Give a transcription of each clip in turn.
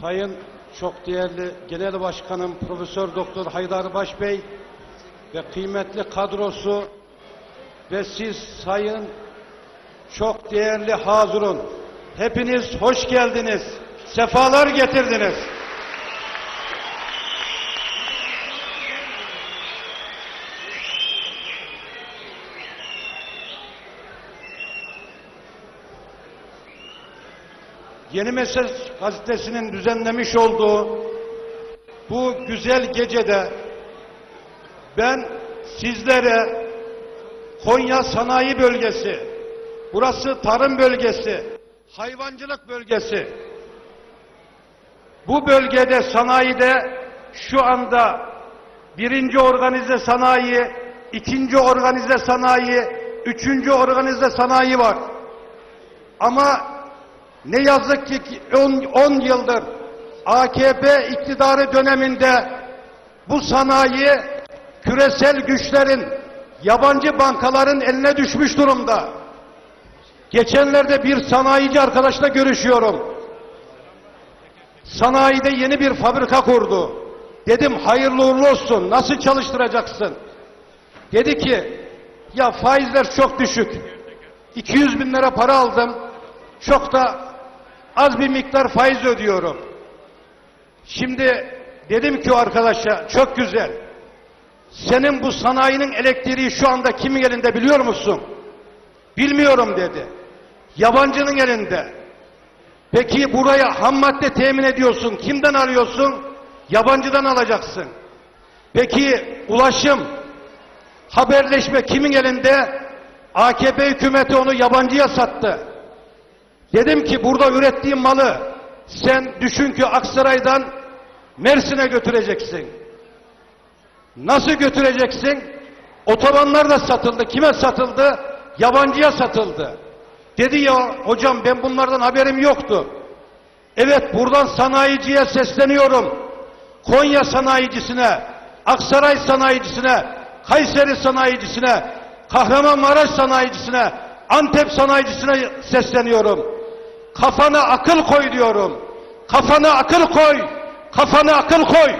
Sayın çok değerli Genel Başkanım Profesör Doktor Haydar Başbey ve kıymetli kadrosu ve siz sayın çok değerli hazırın. Hepiniz hoş geldiniz. Sefalar getirdiniz. Yeni Mesaj gazetesinin düzenlemiş olduğu bu güzel gecede ben sizlere Konya Sanayi Bölgesi, burası tarım bölgesi, hayvancılık bölgesi. Bu bölgede sanayide şu anda birinci organize sanayi, ikinci organize sanayi, üçüncü organize sanayi var. Ama ne yazık ki 10 yıldır AKP iktidarı döneminde bu sanayi küresel güçlerin, yabancı bankaların eline düşmüş durumda. Geçenlerde bir sanayici arkadaşla görüşüyorum. Sanayide yeni bir fabrika kurdu. Dedim hayırlı uğurlu olsun. Nasıl çalıştıracaksın? Dedi ki ya faizler çok düşük. 200 bin lira para aldım. Çok da az bir miktar faiz ödüyorum. Şimdi dedim ki o arkadaşa çok güzel. Senin bu sanayinin elektriği şu anda kimin elinde biliyor musun? Bilmiyorum dedi. Yabancının elinde. Peki buraya ham madde temin ediyorsun. Kimden alıyorsun? Yabancıdan alacaksın. Peki ulaşım, haberleşme kimin elinde? AKP hükümeti onu yabancıya sattı. Dedim ki burada ürettiğim malı sen düşün ki Aksaray'dan Mersin'e götüreceksin. Nasıl götüreceksin? Otobanlar da satıldı. Kime satıldı? Yabancıya satıldı. Dedi ya hocam ben bunlardan haberim yoktu. Evet buradan sanayiciye sesleniyorum. Konya sanayicisine, Aksaray sanayicisine, Kayseri sanayicisine, Kahramanmaraş sanayicisine, Antep sanayicisine sesleniyorum. Kafana akıl koy diyorum. Kafana akıl koy. Kafana akıl koy.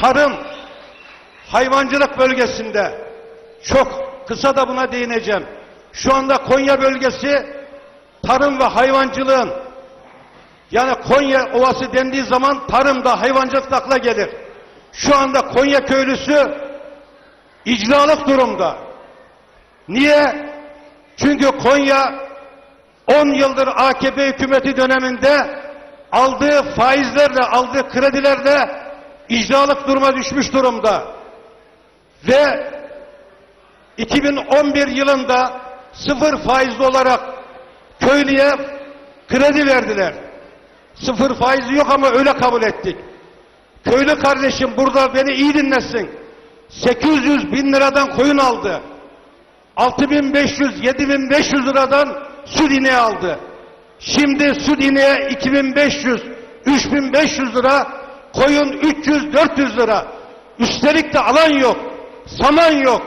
Tarım, hayvancılık bölgesinde çok kısa da buna değineceğim. Şu anda Konya bölgesi tarım ve hayvancılığın yani Konya Ovası dendiği zaman tarımda hayvancılık da akla gelir. Şu anda Konya köylüsü icralık durumda. Niye? Çünkü Konya 10 yıldır AKP hükümeti döneminde aldığı faizlerle, aldığı kredilerle icralık duruma düşmüş durumda. Ve 2011 yılında sıfır faizli olarak köylüye kredi verdiler. Sıfır faizi yok ama öyle kabul ettik. Köylü kardeşim burada beni iyi dinlesin. 800 bin liradan koyun aldı. 6500, 7500 liradan süt ineği aldı. Şimdi süt ineğe 2500, 3500 lira, koyun 300, 400 lira. Üstelik de alan yok, saman yok.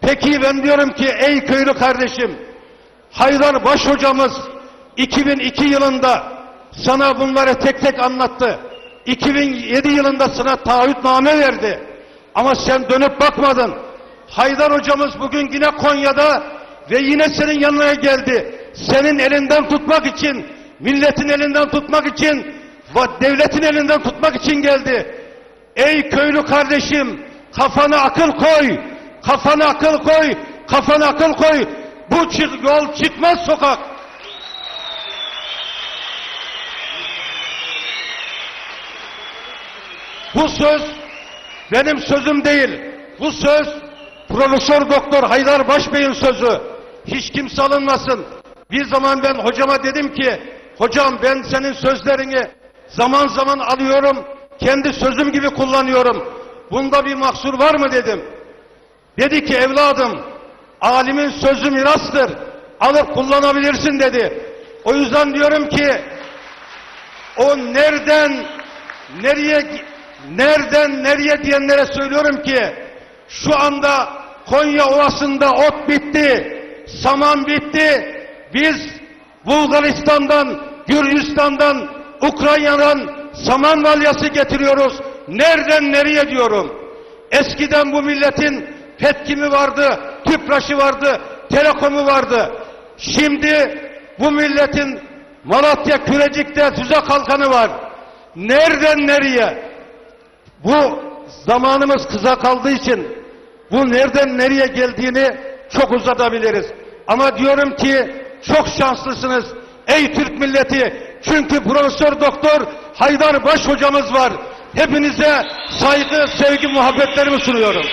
Peki ben diyorum ki ey köylü kardeşim, Haydar Baş hocamız 2002 yılında sana bunları tek tek anlattı. 2007 yılında sana taahhütname verdi. Ama sen dönüp bakmadın. Haydar hocamız bugün yine Konya'da ve yine senin yanına geldi. Senin elinden tutmak için, milletin elinden tutmak için, devletin elinden tutmak için geldi. Ey köylü kardeşim, kafana akıl koy, kafana akıl koy, kafana akıl koy. Bu çık, yol çıkmaz sokak. Bu söz benim sözüm değil. Bu söz Profesör Doktor Haydar Başbey'in sözü. Hiç kimse alınmasın. Bir zaman ben hocama dedim ki, hocam ben senin sözlerini zaman zaman alıyorum, kendi sözüm gibi kullanıyorum. Bunda bir mahsur var mı dedim. Dedi ki evladım, alimin sözü mirastır. Alıp kullanabilirsin dedi. O yüzden diyorum ki, o nereden nereye nereden nereye diyenlere söylüyorum ki şu anda Konya Ovası'nda ot bitti, saman bitti. Biz Bulgaristan'dan, Gürcistan'dan, Ukrayna'dan saman valyası getiriyoruz. Nereden nereye diyorum. Eskiden bu milletin Petkimi vardı, Tüpraş'ı vardı, Telekom'u vardı. Şimdi bu milletin Malatya Kürecik'te füze kalkanı var. Nereden nereye? Bu zamanımız kısa kaldığı için bu nereden nereye geldiğini çok uzatabiliriz. Ama diyorum ki çok şanslısınız ey Türk milleti. Çünkü Profesör Doktor Haydar Baş hocamız var. Hepinize saygı, sevgi, muhabbetlerimi sunuyorum.